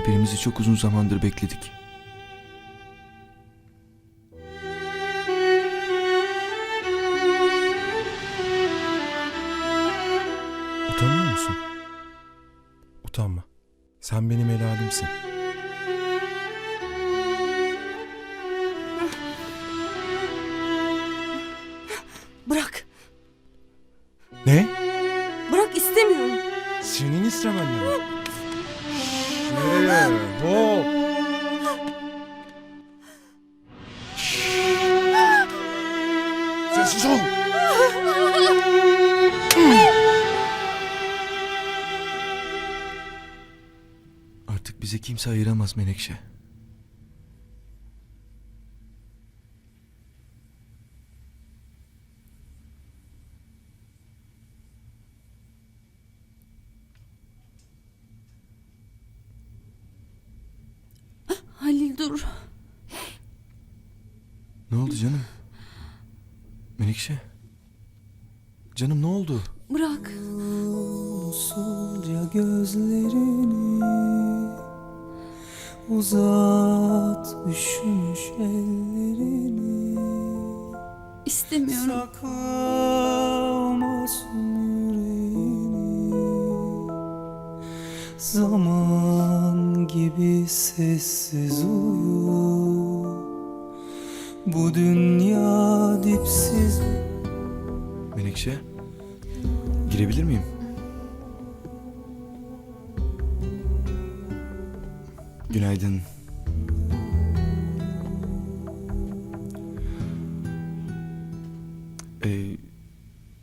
Birbirimizi çok uzun zamandır bekledik. Utanıyor musun? Utanma. Sen benim helalimsin. Bırak. Ne? Bırak istemiyorum. Senin istemen mi? Nereye? Hop! Sessiz ol! Artık bizi kimse ayıramaz Menekşe. Halil dur. Ne oldu canım? Menekşe. Canım ne oldu? Bırak. Usulca gözlerini Uzat üşümüş ellerini İstemiyorum. Sakla masum yüreğini Zaman gibi sessiz uyu Bu dünya dipsiz Menekşe. Girebilir miyim? Günaydın. Ee,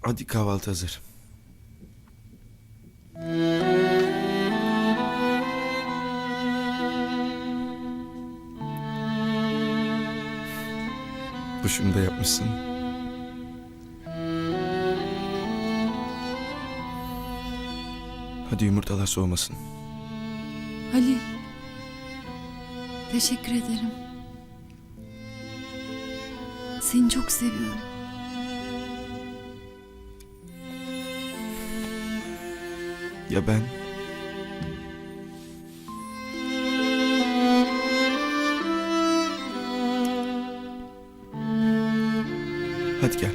hadi kahvaltı hazır. Duşunu da yapmışsın. Hadi yumurtalar soğumasın. Halil. Teşekkür ederim. Seni çok seviyorum. Ya ben? Hadi gel.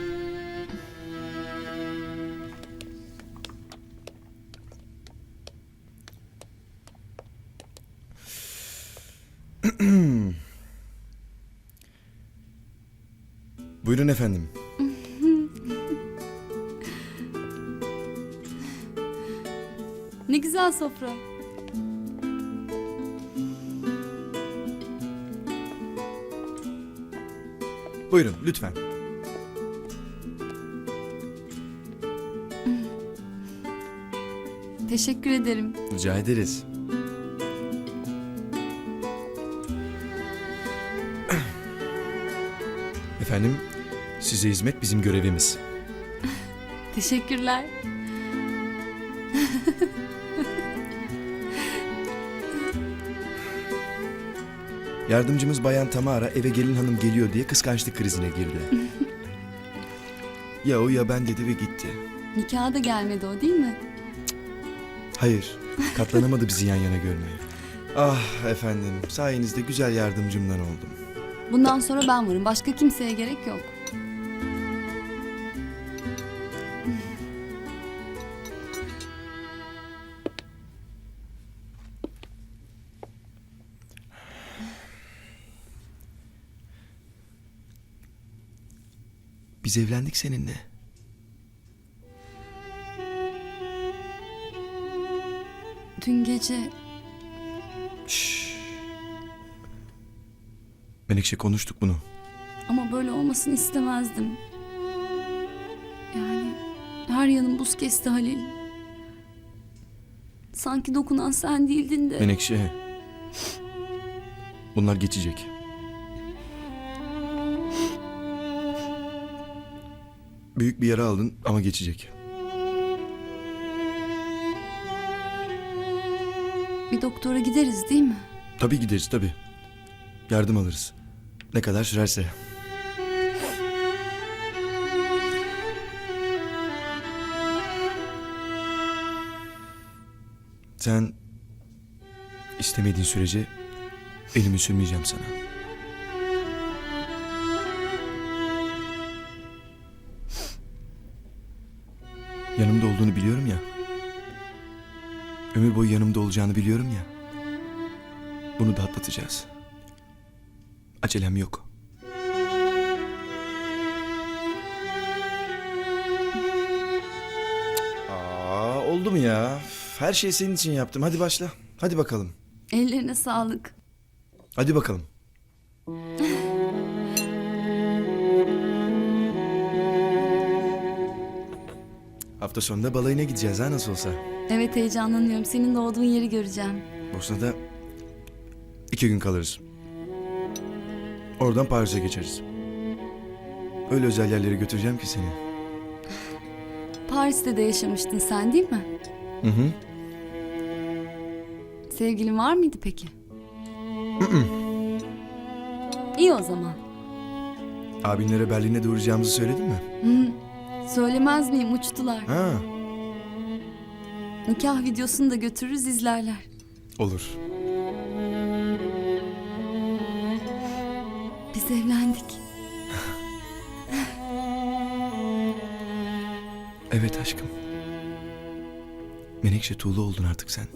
Buyurun efendim. Ne güzel sofra. Buyurun lütfen. Teşekkür ederim. Rica ederiz. Efendim, size hizmet bizim görevimiz. Teşekkürler. Yardımcımız Bayan Tamara eve gelin hanım geliyor diye kıskançlık krizine girdi. ya o ya ben dedi ve gitti. Nikaha da gelmedi o değil mi? Hayır, katlanamadı bizi yan yana görmeye. Ah efendim, sayenizde güzel yardımcımdan oldum. Bundan sonra ben varım. Başka kimseye gerek yok. Biz evlendik seninle. Dün gece Şşş. Menekşe konuştuk bunu. ama böyle olmasını istemezdim. Yani her yanım buz kesti Halil. Sanki dokunan sen değildin de. Menekşe. Bunlar geçecek. Büyük bir yara aldın ama geçecek. Bir doktora gideriz değil mi? Tabii gideriz tabii. Yardım alırız. Ne kadar sürerse. Sen İstemediğin sürece elimi sürmeyeceğim sana. Yanımda olduğunu biliyorum ya. Ömür boyu yanımda olacağını biliyorum ya. Bunu da atlatacağız. Acelem yok. Aa, oldu mu ya? Her şeyi senin için yaptım. Hadi başla. Hadi bakalım. Ellerine sağlık. Hadi bakalım. Hafta sonunda balayına gideceğiz ha nasıl olsa. Evet heyecanlanıyorum. Senin doğduğun yeri göreceğim. Bosna'da iki gün kalırız. Oradan Paris'e geçeriz. Öyle özel yerlere götüreceğim ki seni. Paris'te de yaşamıştın sen değil mi? Hı hı. Sevgilin var mıydı peki? İyi o zaman. Abinlere Berlin'e doğuracağımızı söyledin mi? Hı. Söylemez miyim uçtular. Ha, Nikah videosunu da götürürüz izlerler. olur. Biz evlendik. Evet aşkım. Menekşe tuğlu oldun artık sen.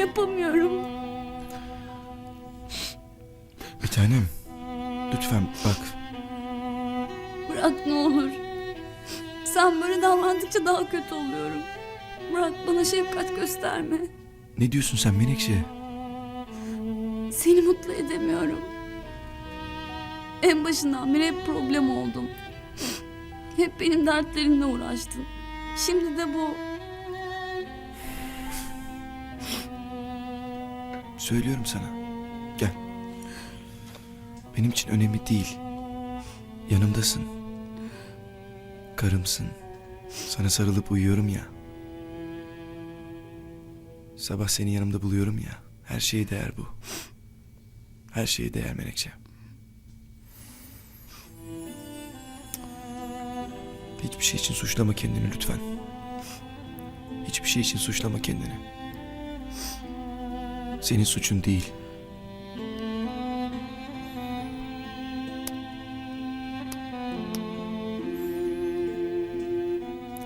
yapamıyorum. Bir tanem. Lütfen bak. Bırak ne olur. Sen böyle davrandıkça daha kötü oluyorum. Bırak bana şefkat gösterme. Ne diyorsun sen Menekşe? Seni mutlu edemiyorum. En başından beri hep problem oldum. Hep benim dertlerimle uğraştın. Şimdi de bu. Söylüyorum sana. Gel. Benim için önemli değil. Yanımdasın. Karımsın. Sana sarılıp uyuyorum ya. Sabah seni yanımda buluyorum ya. Her şeye değer bu. Her şeye değer Menekşe. Hiçbir şey için suçlama kendini lütfen. Hiçbir şey için suçlama kendini. Senin suçun değil.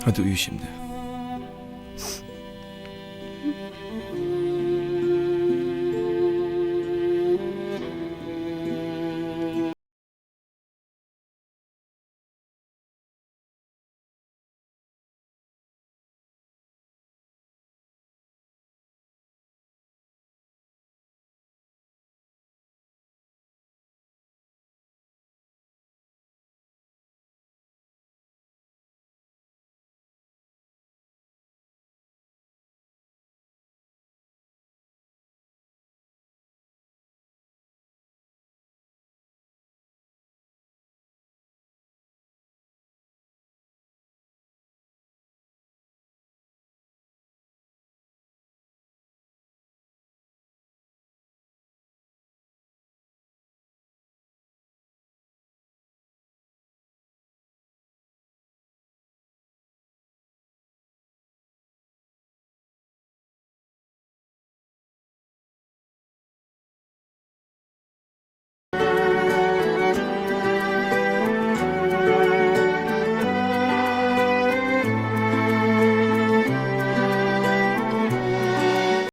Hadi uyu şimdi.